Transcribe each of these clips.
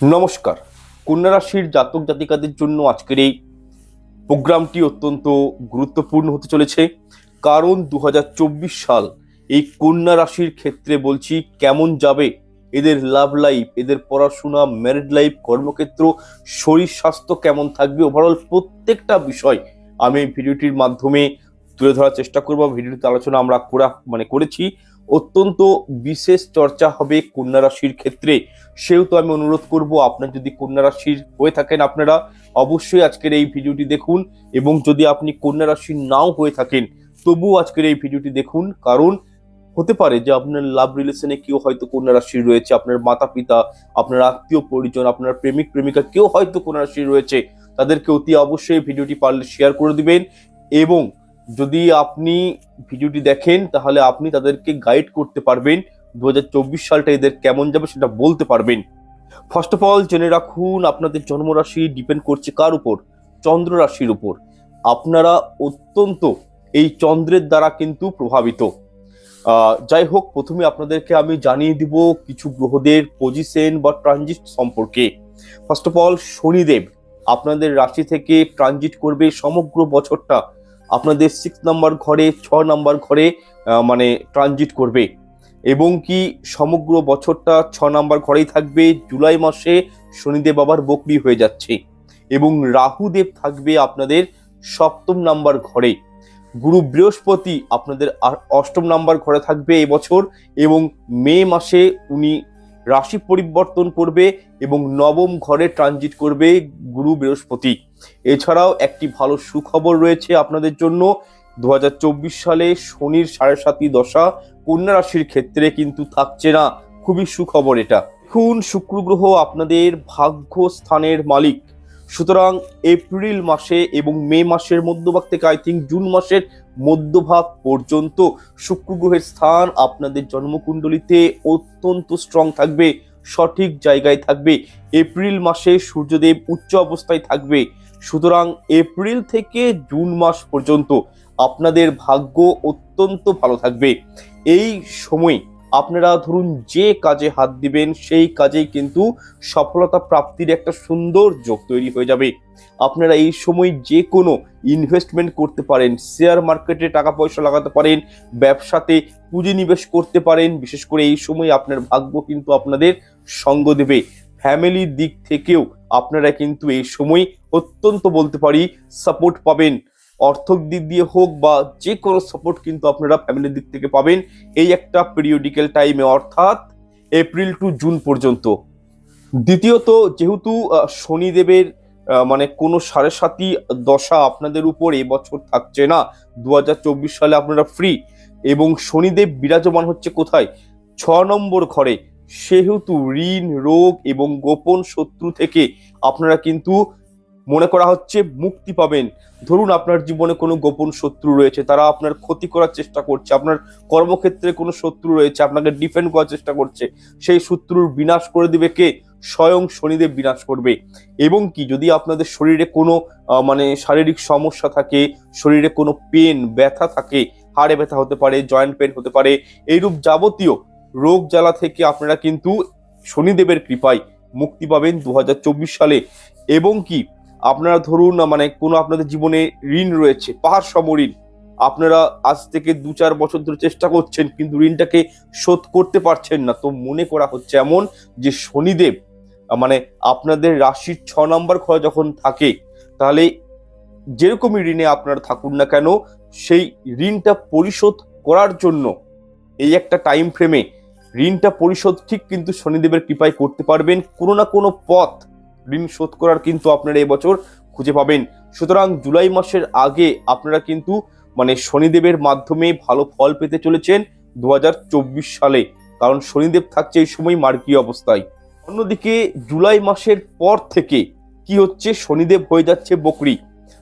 নমস্কার। কন্যা রাশির জাতক জাতিকাদের জন্য আজকের এই প্রোগ্রামটি অত্যন্ত গুরুত্বপূর্ণ হতে চলেছে। কারণ দু হাজার চব্বিশ সাল এই কন্যা রাশির ক্ষেত্রে বলছি, কেমন যাবে এদের লাভ লাইফ এদের পড়াশোনা ম্যারিড লাইফ কর্মক্ষেত্র, শরীর স্বাস্থ্য কেমন থাকবে? ওভারঅল প্রত্যেকটা বিষয় আমি ভিডিওটির মাধ্যমে তুলে ধরার চেষ্টা করব। ভিডিওটিতে আলোচনা আমরা করা মানে করেছি। অত্যন্ত বিশেষ চর্চা হবে কন্যা রাশির ক্ষেত্রে। সেহেতু আমি অনুরোধ করব, আপনার যদি কন্যা রাশির হয়ে থাকেন আপনারা, অবশ্যই আজকের এই ভিডিওটি দেখুন এবং যদি আপনি কন্যা রাশির নাও হয়ে থাকেন, তবুও আজকের এই ভিডিওটি দেখুন। কারণ, হতে পারে যে আপনার লাভ রিলেশনে কেউ হয়তো কন্যা রাশির রয়েছে, আপনার মাতা পিতা আপনার আত্মীয় পরিজন, আপনার প্রেমিক, প্রেমিকা কেউ হয়তো কন্যা রয়েছে। তাদেরকে অতি অবশ্যই ভিডিওটি পারলে শেয়ার করে দিবেন এবং যদি আপনি ভিডিওটি দেখেন, তাহলে আপনি তাদেরকে গাইড করতে পারবেন। দু হাজার চব্বিশ সালটা এদের কেমন যাবে সেটা বলতে পারবেন। ফার্স্ট অফ অল জেনে রাখুন, আপনাদের জন্মরাশি ডিপেন্ড করছে কার উপর? চন্দ্র রাশির উপর। আপনারা অত্যন্ত এই চন্দ্রের দ্বারা কিন্তু প্রভাবিত। যাই হোক, প্রথমে আপনাদেরকে আমি জানিয়ে দিব কিছু গ্রহদের পজিশন বা ট্রানজিট সম্পর্কে। ফার্স্ট অফ অল শনিদেব, আপনাদের রাশি থেকে ট্রানজিট করবে সমগ্র বছরটা। আপনাদের সিক্স নাম্বার ঘরে, ছ নাম্বার ঘরে মানে ট্রানজিট করবে। এবং কি সমগ্র বছরটা ছ নাম্বার ঘরেই থাকবে, জুলাই মাসে শনিদেব আবার বকরি হয়ে যাচ্ছে। এবং রাহুদেব থাকবে আপনাদের সপ্তম নাম্বার ঘরে। গুরু বৃহস্পতি আপনাদের অষ্টম নাম্বার ঘরে থাকবে এবছর এবং মে মাসে উনি রাশি পরিবর্তন করবে এবং নবম ঘরে ট্রানজিট করবে গুরু বৃহস্পতি। এছাড়াও একটি ভালো সুখবর রয়েছে আপনাদের জন্য। দু হাজার চব্বিশ সালে শনির সাড়ে সাতি দশা কন্যা রাশির ক্ষেত্রে কিন্তু থাকছে না। খুবই সুখবর এটা। দেখুন, শুক্র গ্রহ আপনাদের ভাগ্য স্থানের মালিক। সুতরাং এপ্রিল মাসে এবং মে মাসের মধ্যভাগ থেকে আই থিঙ্ক জুন মাসের মধ্যভাগ পর্যন্ত শুক্র গ্রহের স্থান আপনাদের জন্মকুণ্ডলিতে অত্যন্ত স্ট্রং থাকবে, সঠিক জায়গায় থাকবে। এপ্রিল মাসে সূর্যদেব উচ্চ অবস্থায় থাকবে। সুতরাং এপ্রিল থেকে জুন মাস পর্যন্ত আপনাদের ভাগ্য অত্যন্ত ভালো থাকবে। এই সময় আপনারা ধরুন যে কাজে হাত দিবেন, সেই কাজেই কিন্তু সফলতা প্রাপ্তির একটা সুন্দর যোগ তৈরি হয়ে যাবে। আপনারা এই সময় যে কোনো ইনভেস্টমেন্ট করতে পারেন শেয়ার মার্কেটে টাকা পয়সা লাগাতে পারেন, ব্যবসাতে পুঁজি নিবেশ করতে পারেন, বিশেষ করে এই সময় আপনার ভাগ্য কিন্তু আপনাদের সঙ্গ দেবে। ফ্যামিলির দিক থেকেও আপনারা কিন্তু এই সময় অত্যন্ত বলতে পারি সাপোর্ট পাবেন। অর্থক দিক দিয়ে হোক বা যে কোনো সাপোর্ট কিন্তু আপনারা ফ্যামিলির দিক থেকে পাবেন এই একটা পিরিয়ডিক্যাল টাইমে অর্থাৎ এপ্রিল টু জুন পর্যন্ত। দ্বিতীয়ত, যেহেতু শনিদেবের মানে কোনো সাড়ে সাতি দশা আপনাদের উপর এবছর থাকছে না দু হাজার চব্বিশ সালে আপনারা ফ্রি এবং শনিদেব বিরাজমান হচ্ছে কোথায়? ছ নম্বর ঘরে, সেহেতু ঋণ, রোগ এবং গোপন শত্রু থেকে আপনারা কিন্তু মনে করা হচ্ছে মুক্তি পাবেন। ধরুন আপনার জীবনে কোনো গোপন শত্রু রয়েছে, তারা আপনার ক্ষতি করার চেষ্টা করছে, আপনার কর্মক্ষেত্রে কোনো শত্রু রয়েছে, আপনাকে ডিফেন্ড করার চেষ্টা করছে, সেই শত্রুর বিনাশ করে দিবে কে? স্বয়ং শনিদেব বিনাশ করবে। এবং কি, যদি আপনাদের শরীরে কোনো মানে শারীরিক সমস্যা থাকে, শরীরে কোনো পেন ব্যথা থাকে, হাড়ে ব্যথা হতে পারে জয়েন্ট পেন হতে পারে, এইরূপ যাবতীয় রোগ জ্বালা থেকে আপনারা কিন্তু শনিদেবের কৃপায় মুক্তি পাবেন দু হাজার চব্বিশ সালে। এবং কি আপনারা ধরুন মানে কোনো আপনাদের জীবনে ঋণ রয়েছে, পাহাড় সম ঋণ, আপনারা আজ থেকে দু চার বছর ধরে চেষ্টা করছেন, কিন্তু ঋণটাকে শোধ করতে পারছেন না। তো মনে করা হচ্ছে এমন যে শনিদেব মানে আপনাদের রাশির ছ নম্বর ঘরে যখন থাকে, তাহলে যেরকমই ঋণে আপনারা থাকুন না কেন, সেই ঋণটা পরিশোধ করার জন্য এই একটা টাইম ফ্রেমে ঋণটা পরিশোধ ঠিক কিন্তু শনিদেবের কৃপায় করতে পারবেন, কোনো না কোনো পথ ঋণ শোধ করার কিন্তু আপনারা এবছর খুঁজে পাবেন। সুতরাং জুলাই মাসের আগে আপনারা কিন্তু মানে শনিদেবের মাধ্যমে ভালো ফল পেতে চলেছেন দু হাজার চব্বিশ সালে। কারণ শনিদেব থাকছে এই সময় মার্গী অবস্থায়। অন্যদিকে জুলাই মাসের পর থেকে কি হচ্ছে? শনিদেব হয়ে যাচ্ছে বকরি।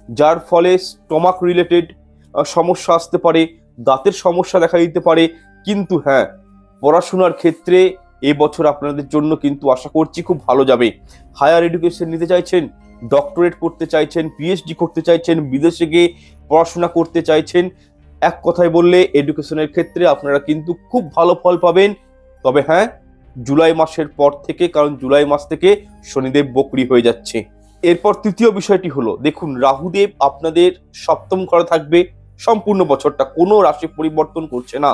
যার ফলে স্টমাক রিলেটেড সমস্যা আসতে পারে, দাঁতের সমস্যা দেখা দিতে পারে। কিন্তু হ্যাঁ পড়াশোনার ক্ষেত্রে এবছর আপনাদের জন্য কিন্তু আশা করছি খুব ভালো যাবে। হায়ার এডুকেশন নিতে চাইছেন ডক্টরেট করতে চাইছেন পিএইচডি করতে চাইছেন, বিদেশে গিয়ে পড়াশোনা করতে চাইছেন, এক কথায় বললে এডুকেশনের ক্ষেত্রে আপনারা কিন্তু খুব ভালো ফল পাবেন। তবে হ্যাঁ জুলাই মাসের পর থেকে, কারণ জুলাই মাস থেকে শনিদেব বকরি হয়ে যাচ্ছে। এরপর তৃতীয় বিষয়টি হলো, দেখুন, রাহুদেব আপনাদের সপ্তম ঘরে থাকবে। সম্পূর্ণ বছরটা কোনো রাশি পরিবর্তন করছে না।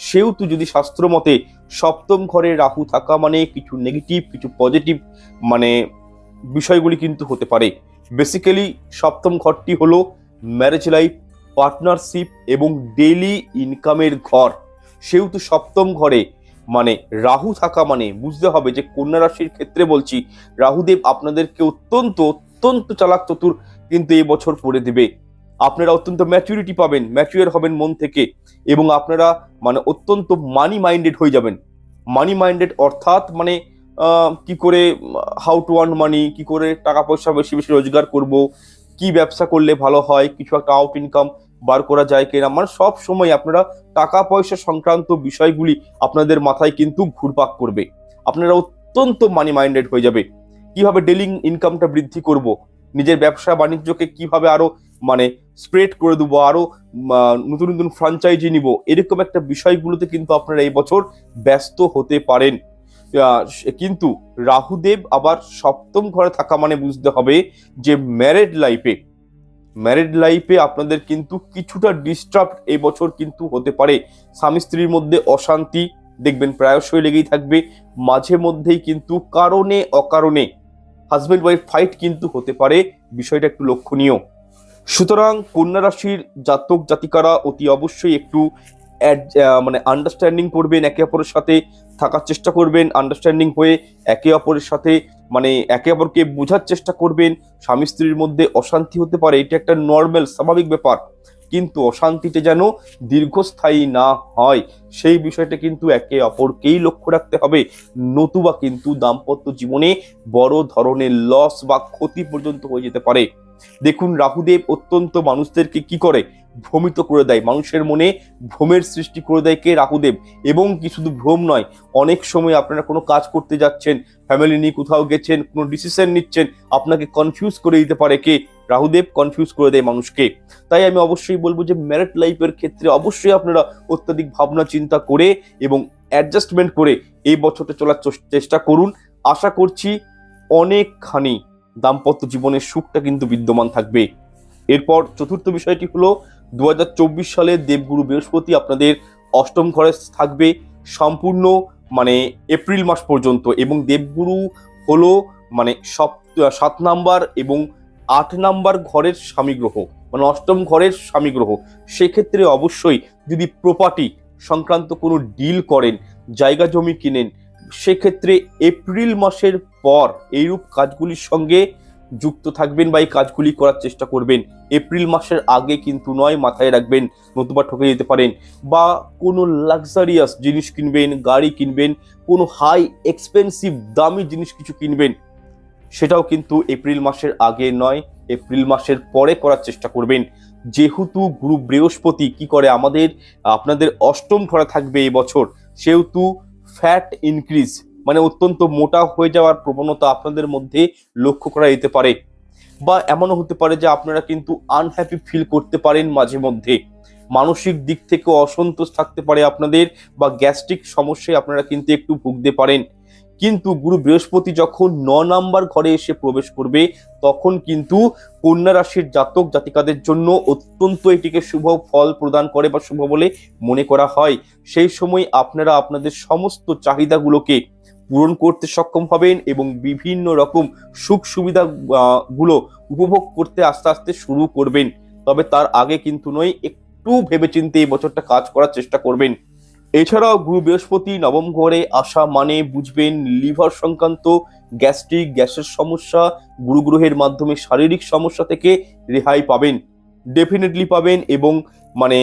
সেহেতু যদি শাস্ত্র মতে সপ্তম ঘরে রাহু থাকা মানে কিছু নেগেটিভ কিছু পজিটিভ মানে বিষয়গুলি কিন্তু হতে পারে। বেসিক্যালি সপ্তম ঘরটি হলো ম্যারেজ লাইফ পার্টনারশিপ এবং ডেইলি ইনকামের ঘর। সেহেতু সপ্তম ঘরে মানে রাহু থাকা মানে বুঝতে হবে যে কন্যা রাশির ক্ষেত্রে বলছি, রাহুদেব আপনাদেরকে অত্যন্ত অত্যন্ত চালাক চতুর কিন্তু এই বছর করে দেবে। আপনারা অত্যন্ত ম্যাচুরিটি পাবেন ম্যাচুয়ার হবেন মন থেকে এবং আপনারা মানে অত্যন্ত মানি মাইন্ডেড হয়ে যাবেন। মানি মাইন্ডেড অর্থাৎ মানে কি করে হাউ টু আর্ন মানি কি করে টাকা পয়সা বেশি বেশি রোজগার করব, কি ব্যবসা করলে ভালো হয়, কিছু একটা আউট ইনকাম বার করা যায় কিনা মানে সব সময় আপনারা টাকা পয়সা সংক্রান্ত বিষয়গুলি আপনাদের মাথায় কিন্তু ঘুরপাক করবে। আপনারা অত্যন্ত মানি মাইন্ডেড হয়ে যাবে। কীভাবে ডেলিং ইনকামটা বৃদ্ধি করব, নিজের ব্যবসা বাণিজ্যকে কীভাবে আরও মানে স্প্রেড করে দেবো আরও উম, আহ, নতুন নতুন ফ্রাঞ্চাইজি নিব। এরকম একটা বিষয়গুলোতে কিন্তু আপনারা এই বছর ব্যস্ত হতে পারেন। কিন্তু রাহুদেব আবার সপ্তম ঘরে থাকা মানে বুঝতে হবে যে ম্যারেড লাইফে ম্যারেড লাইফে আপনাদের কিন্তু কিছুটা ডিস্টার্ব এই বছর কিন্তু হতে পারে। স্বামী স্ত্রীর মধ্যে অশান্তি দেখবেন প্রায়শই লেগেই থাকবে। মাঝে মধ্যেই কিন্তু কারণে অকারণে হাজব্যান্ড ওয়াইফ ফাইট কিন্তু হতে পারে। বিষয়টা একটু লক্ষণীয়। সুতরাং কন্যা রাশির জাতক জাতিকারা অতি অবশ্যই একটু মানে আন্ডারস্ট্যান্ডিং করবেন, একে অপরের সাথে থাকার চেষ্টা করবেন আন্ডারস্ট্যান্ডিং হয়ে একে অপরের সাথে মানে একে অপরকে বোঝার চেষ্টা করবেন। স্বামী স্ত্রীর মধ্যে অশান্তি হতে পারে, এটা একটা নর্মাল স্বাভাবিক ব্যাপার। কিন্তু অশান্তিটা যেন দীর্ঘস্থায়ী না হয়, সেই বিষয়টা কিন্তু একে অপরকেই লক্ষ্য রাখতে হবে। নতুবা কিন্তু দাম্পত্য জীবনে বড় ধরনের লস বা ক্ষতি পর্যন্ত হয়ে যেতে পারে। দেখুন রাহুদেব অত্যন্ত মানুষদেরকে কি করে ভ্রমিত করে দেয়। মানুষের মনে ভ্রমের সৃষ্টি করে দেয় কে রাহুদেব? এবং কি শুধু ভ্রম নয়, অনেক সময় আপনারা কোনো কাজ করতে যাচ্ছেন ফ্যামিলি নিয়ে কোথাও গেছেন, কোনো ডিসিশন নিচ্ছেন, আপনাকে কনফিউজ করে দিতে পারে কে? রাহুদেব কনফিউজ করে দেয় মানুষকে। তাই আমি অবশ্যই বলব যে ম্যারেট লাইফের ক্ষেত্রে অবশ্যই আপনারা অত্যাধিক ভাবনা, চিন্তা করে এবং অ্যাডজাস্টমেন্ট করে এই বছরটা চলার চেষ্টা করুন। আশা করছি অনেকখানি দাম্পত্য জীবনের সুখটা কিন্তু বিদ্যমান থাকবে। এরপর চতুর্থ বিষয়টি হলো দু হাজার চব্বিশ সালে দেবগুরু বৃহস্পতি আপনাদের অষ্টম ঘরে থাকবে, সম্পূর্ণ মানে এপ্রিল মাস পর্যন্ত এবং দেবগুরু হলো মানে সপ- সাত নাম্বার এবং আট নাম্বার ঘরের স্বামী গ্রহ মানে অষ্টম ঘরের স্বামী গ্রহ। সেক্ষেত্রে অবশ্যই যদি প্রপার্টি সংক্রান্ত কোনো ডিল করেন, জায়গা জমি কিনেন সেক্ষেত্রে এপ্রিল মাসের পর এইরূপ কাজগুলির সঙ্গে যুক্ত থাকবেন বা এই কাজগুলি করার চেষ্টা করবেন। এপ্রিল মাসের আগে কিন্তু নয়, মাথায় রাখবেন, নতুবা ঠকে যেতে পারেন বা কোনো লাক্সারিয়াস জিনিস কিনবেন, গাড়ি কিনবেন, কোনো হাই এক্সপেন্সিভ দামি জিনিস কিছু কিনবেন। সেটাও কিন্তু এপ্রিল মাসের আগে নয়, এপ্রিল মাসের পরে করার চেষ্টা করবেন। যেহেতু গুরু বৃহস্পতি কি করে আমাদের, আপনাদের অষ্টম ঘরে থাকবে এই বছর, সেহেতু ফ্যাট ইনক্রিজ মানে অত্যন্ত মোটা হয়ে যাওয়ার প্রবণতা আপনাদের মধ্যে লক্ষ্য করা যেতে পারে। বা এমনও হতে পারে যে আপনারা কিন্তু আনহ্যাপি ফিল করতে পারেন মাঝে মধ্যে। মানসিক দিক থেকে অসন্তোষ থাকতে পারে আপনাদের বা গ্যাস্ট্রিক সমস্যায় আপনারা কিন্তু একটু ভুগতে পারেন। কিন্তু গুরু বৃহস্পতি যখন ন নাম্বার ঘরে এসে প্রবেশ করবে, তখন কিন্তু কন্যা রাশির জাতক জাতিকাদের জন্য অত্যন্ত এটিকে শুভ ফল প্রদান করে বা শুভ বলে মনে করা হয়। সেই সময় আপনারা আপনাদের সমস্ত চাহিদাগুলোকে পূরণ করতে সক্ষম হবেন এবং বিভিন্ন রকম সুখ সুবিধা গুলো উপভোগ করতে আস্তে আস্তে শুরু করবেন। তবে তার আগে কিন্তু নয়, একটু ভেবেচিন্তে এই বছরটা কাজ করার চেষ্টা করবেন। এছাড়াও গুরু বৃহস্পতি নবম ঘরে আসা মানে বুঝবেন লিভার সংক্রান্ত, গ্যাস্ট্রিক, গ্যাসের সমস্যা গুরু গ্রহের মাধ্যমে শারীরিক সমস্যা থেকে রেহাই পাবেন। ডেফিনেটলি পাবেন এবং মানে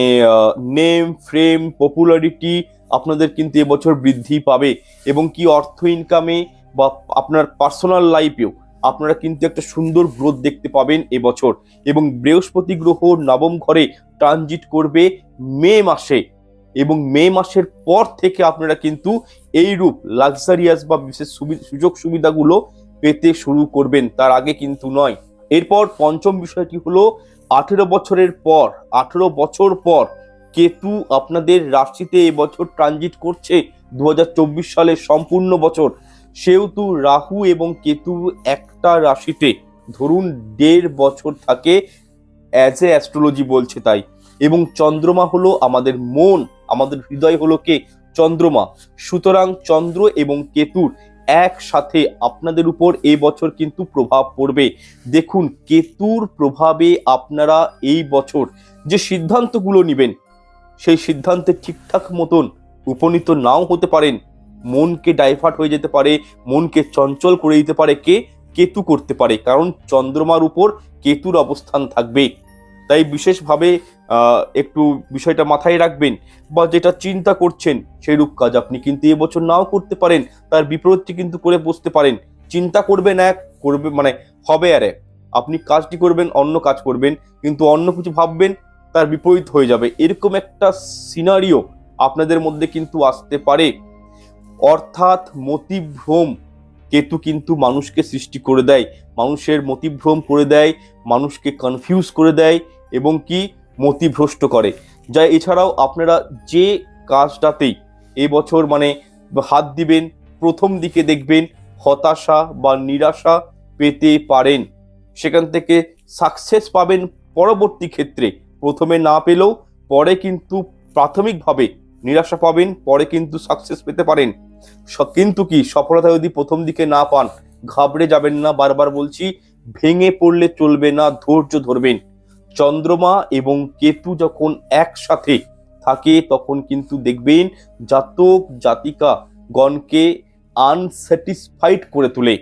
নেম ফ্রেম পপুলারিটি আপনাদের কিন্তু এবছর বৃদ্ধি পাবে এবং কি অর্থ ইনকামে বা আপনার পার্সোনাল লাইফেও আপনারা কিন্তু একটা সুন্দর গ্রোথ দেখতে পাবেন এবছর এবং বৃহস্পতি গ্রহ নবম ঘরে ট্রানজিট করবে মে মাসে। এবং মে মাসের পর থেকে আপনারা কিন্তু এই রূপ লাক্সারিয়াস বা বিশেষ সুযোগ সুবিধাগুলো পেতে শুরু করবেন। তার আগে কিন্তু নয়। এরপর পঞ্চম বিষয়টি হলো, আঠেরো বছরের পর, আঠেরো বছর পর কেতু আপনাদের রাশিতে এবছর ট্রানজিট করছে। দু হাজার চব্বিশ সালের সম্পূর্ণ বছর। সেহেতু রাহু এবং কেতু একটা রাশিতে, ধরুন দেড় বছর থাকে অ্যাজ এ অ্যাস্ট্রোলজি বলছে তাই। এবং চন্দ্রমা হলো আমাদের মন, আমাদের হৃদয় হলো কে? চন্দ্রমা। সুতরাং চন্দ্র এবং কেতুর একসাথে আপনাদের উপর এই বছর কিন্তু প্রভাব পড়বে। দেখুন, কেতুর প্রভাবে আপনারা এই বছর যে সিদ্ধান্তগুলো নেবেন, সেই সিদ্ধান্তে ঠিকঠাক মতন উপনীত নাও হতে পারেন। মনকে ডাইভার্ট হয়ে যেতে পারে, মনকে চঞ্চল করে দিতে পারে কে? কেতু করতে পারে। কারণ চন্দ্রমার উপর কেতুর অবস্থান থাকবে। তাই বিশেষভাবে একটু বিষয়টা মাথায় রাখবেন বা যেটা চিন্তা করছেন সেইরূপ কাজ আপনি কিন্তু এবছর নাও করতে পারেন, তার বিপরীতটি কিন্তু করে বসতে পারেন। চিন্তা করবেন এক, করবে মানে হবে আর এক। আপনি কাজটি করবেন, অন্য কাজ করবেন, কিন্তু অন্য কিছু ভাববেন, তার বিপরীত হয়ে যাবে। এরকম একটা সিনারিও আপনাদের মধ্যে কিন্তু আসতে পারে। অর্থাৎ মতিভ্রম কেতু কিন্তু মানুষকে সৃষ্টি করে দেয়। মানুষের মতিভ্রম করে দেয়, মানুষকে কনফিউজ করে দেয় এবং কি মতিভ্রষ্ট করে। যা এছাড়াও আপনারা যে কাজটাতেই এবছর মানে হাত দিবেন, প্রথম দিকে দেখবেন হতাশা বা নিরাশা পেতে পারেন। সেখান থেকে সাকসেস পাবেন পরবর্তী ক্ষেত্রে। প্রথমে না পেলেও পরে কিন্তু প্রাথমিকভাবে নিরাশা পাবেন, পরে কিন্তু সাকসেস পেতে পারেন। কিন্তু কি সফলতা যদি প্রথম দিকে না পান, ঘাবড়ে যাবেন না, বারবার বলছি, ভেঙে পড়লে চলবে না, ধৈর্য ধরবেন। চন্দ্রমা এবং কেতু যখন একসাথে থাকে, তখন কিন্তু দেখবেন জাতক জাতিকা গণকে আনস্যাটিসফাইড করে তোলে।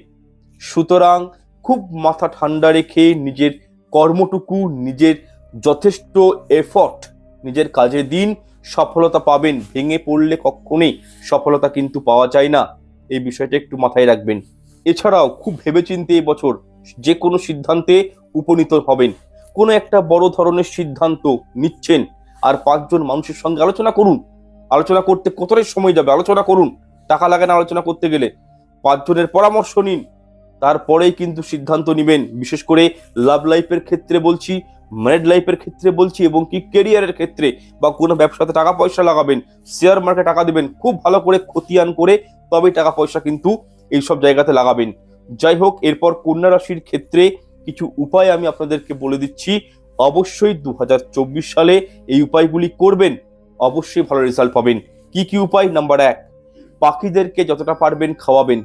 সুতরাং খুব মাথা ঠান্ডা রেখে নিজের কর্মটুকু, নিজের যথেষ্ট এফর্ট নিজের কাজে দিন সফলতা পাবেন। ভেঙে পড়লে কখনোই সফলতা কিন্তু পাওয়া যায় না। এই বিষয়টা একটু মাথায় রাখবেন। এছাড়াও খুব ভেবেচিন্তে এবছর যে কোনো সিদ্ধান্তে উপনীত হবেন। কোনো একটা বড় ধরনের সিদ্ধান্ত নিচ্ছেন। আর পাঁচজন মানুষের সঙ্গে আলোচনা করুন। আলোচনা করতে কতটাই সময় যাবে? আলোচনা করুন। টাকা লাগে না আলোচনা করতে গেলে। পাঁচজনের পরামর্শ নিন। তারপরেই কিন্তু সিদ্ধান্ত নেবেন। বিশেষ করে লাভ লাইফের ক্ষেত্রে বলছি, ম্যারিড লাইফের ক্ষেত্রে বলছি এবং কি কেরিয়ারের ক্ষেত্রে বা কোনো ব্যবসাতে টাকা পয়সা লাগাবেন, শেয়ার মার্কেটে টাকা দেবেন, খুব ভালো করে খতিয়ান করে তবে টাকা পয়সা কিন্তু এইসব জায়গাতে লাগাবেন। যাই হোক, এরপর কন্যা রাশির ক্ষেত্রে কিছু উপায় আমি আপনাদেরকে বলে দিচ্ছি। অবশ্যই দু হাজার চব্বিশ সালে এই উপায়গুলি করবেন, অবশ্যই ভালো রেজাল্ট পাবেন। কি কি উপায়? নাম্বার এক, পাখিদেরকে যতটা পারবেন খাওয়াবেন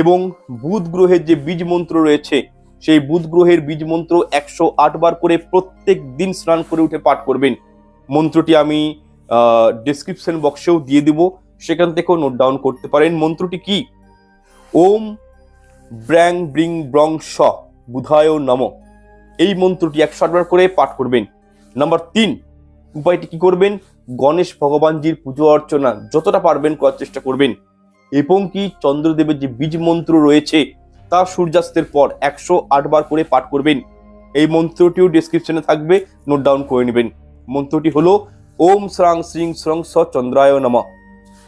এবং বুধ গ্রহের যে বীজ মন্ত্র রয়েছে, সেই বুধ গ্রহের বীজ মন্ত্র একশো বার করে প্রত্যেক দিন স্নান করে উঠে পাঠ করবেন। মন্ত্রটি আমি ডিসক্রিপশন বক্সেও দিয়ে দিব, সেখান থেকেও নোট ডাউন করতে পারেন। মন্ত্রটি কি? ওম ব্র্যাং ব্রিং ব্রং স বুধায় নম। এই মন্ত্রটি একশো বার করে পাঠ করবেন। নাম্বার তিন, উপায়টি কি করবেন? গণেশ ভগবানজির পুজো অর্চনা যতটা পারবেন করার চেষ্টা করবেন। এবং কি চন্দ্রদেবের যে বীজ মন্ত্র রয়েছে, তা সূর্যাস্তের পর একশো আটবার করে পাঠ করবেন। এই মন্ত্রটিও ডিসক্রিপশনে থাকবে নোট ডাউন করে নেবেন। মন্ত্রটি হলো, ওম শ্রাং শ্রিং শ্রং স চন্দ্রায় নমঃ।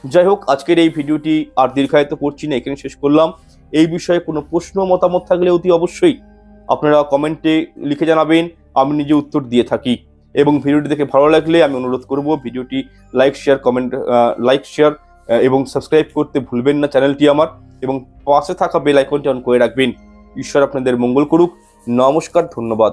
যাই হোক, আজকের এই ভিডিওটি আর দীর্ঘায়িত করছি না, এখানে শেষ করলাম। এই বিষয়ে কোনো প্রশ্ন, মতামত থাকলে অতি অবশ্যই আপনারা কমেন্টে লিখে জানাবেন, আমি নিজে উত্তর দিয়ে থাকি। এবং ভিডিওটি দেখে ভালো লাগলে আমি অনুরোধ করব, ভিডিওটি like, share, comment like, share এবং সাবস্ক্রাইব করতে ভুলবেন না চ্যানেলটি আমার। এবং পাশে থাকা বেল আইকনটি অন করে রাখবেন। ঈশ্বর আপনাদের মঙ্গল করুক। নমস্কার, ধন্যবাদ।